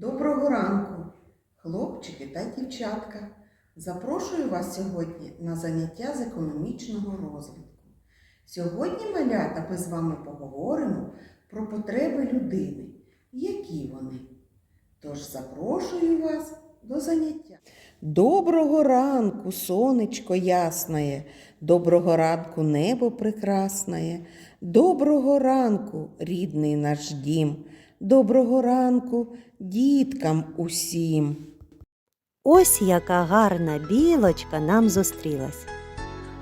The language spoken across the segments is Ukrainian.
Доброго ранку, хлопчики та дівчатка. Запрошую вас сьогодні на заняття з економічного розвитку. Сьогодні, малята, ми з вами поговоримо про потреби людини. Які вони? Тож запрошую вас до заняття. Доброго ранку, сонечко ясне, доброго ранку, небо прекрасне, доброго ранку, рідний наш дім, доброго ранку діткам усім. Ось яка гарна білочка нам зустрілась.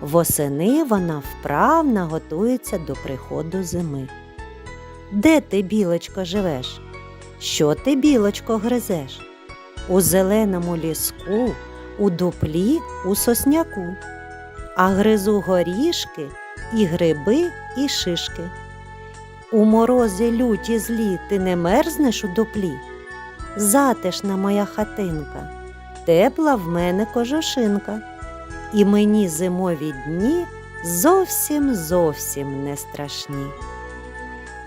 Восени вона вправно готується до приходу зими. Де ти, білочко, живеш? Що ти, білочко, гризеш? У зеленому ліску, у дуплі, у сосняку, а гризу горішки і гриби, і шишки. У морозі люті злі ти не мерзнеш у дуплі? Затишна моя хатинка, тепла в мене кожушинка, і мені зимові дні зовсім зовсім не страшні.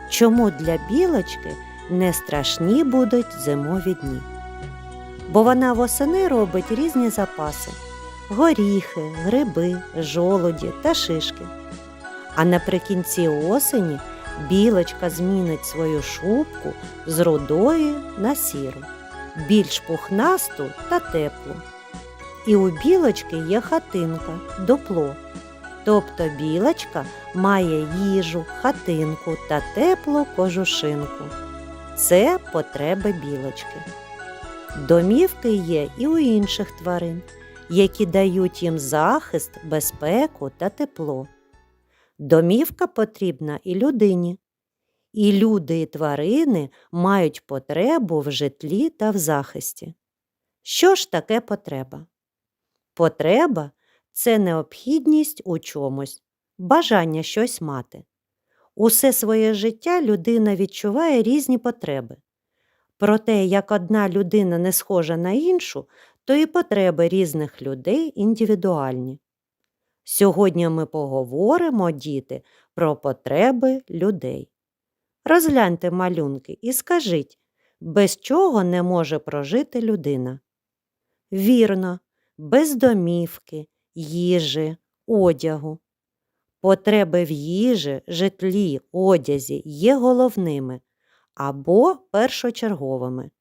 Чому для білочки не страшні будуть зимові дні? Бо вона восени робить різні запаси горіхи, гриби, жолуді та шишки. А наприкінці осені білочка змінить свою шубку з рудої на сіру, більш пухнасту та теплу. І у білочки є хатинка, дупло. Тобто білочка має їжу, хатинку та теплу кожушинку. Це потреби білочки. Домівки є і у інших тварин, які дають їм захист, безпеку та тепло. Домівка потрібна і людині. І люди і тварини мають потребу в житлі та в захисті. Що ж таке потреба? Потреба це необхідність у чомусь, бажання щось мати. Усе своє життя людина відчуває різні потреби. Проте, як одна людина не схожа на іншу, то і потреби різних людей індивідуальні. Сьогодні ми поговоримо, діти, про потреби людей. Розгляньте малюнки і скажіть, без чого не може прожити людина? Вірно, без домівки, їжі, одягу. Потреби в їжі, житлі, одязі є головними або першочерговими.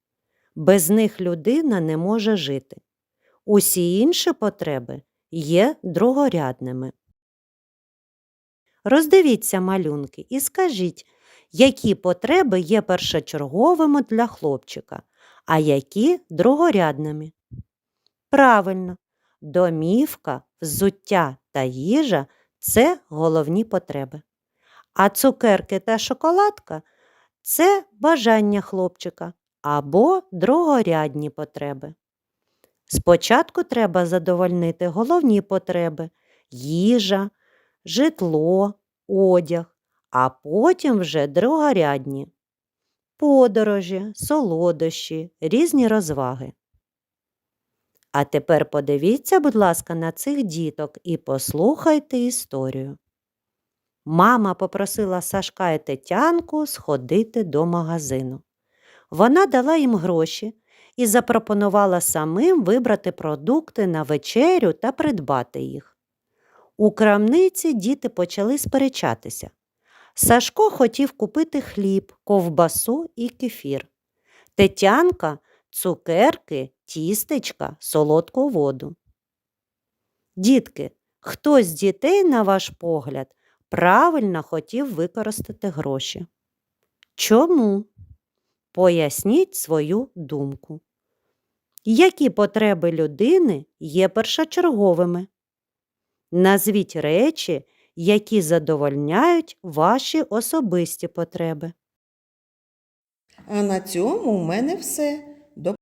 Без них людина не може жити. Усі інші потреби є другорядними. Роздивіться малюнки і скажіть, які потреби є першочерговими для хлопчика, а які другорядними. Правильно, домівка, взуття та їжа це головні потреби. А цукерки та шоколадка це бажання хлопчика або другорядні потреби. Спочатку треба задовольнити головні потреби їжа, житло, одяг, а потім вже другорядні подорожі, солодощі, різні розваги. А тепер подивіться, будь ласка, на цих діток і послухайте історію. Мама попросила Сашка і Тетянку сходити до магазину. Вона дала їм гроші і запропонувала самим вибрати продукти на вечерю та придбати їх. У крамниці діти почали сперечатися. Сашко хотів купити хліб, ковбасу і кефір. Тетянка цукерки, тістечка, солодку воду. Дітки, хто з дітей, на ваш погляд, правильно хотів використати гроші? Чому? Поясніть свою думку. Які потреби людини є першочерговими? Назвіть речі, які задовольняють ваші особисті потреби. А на цьому у мене все.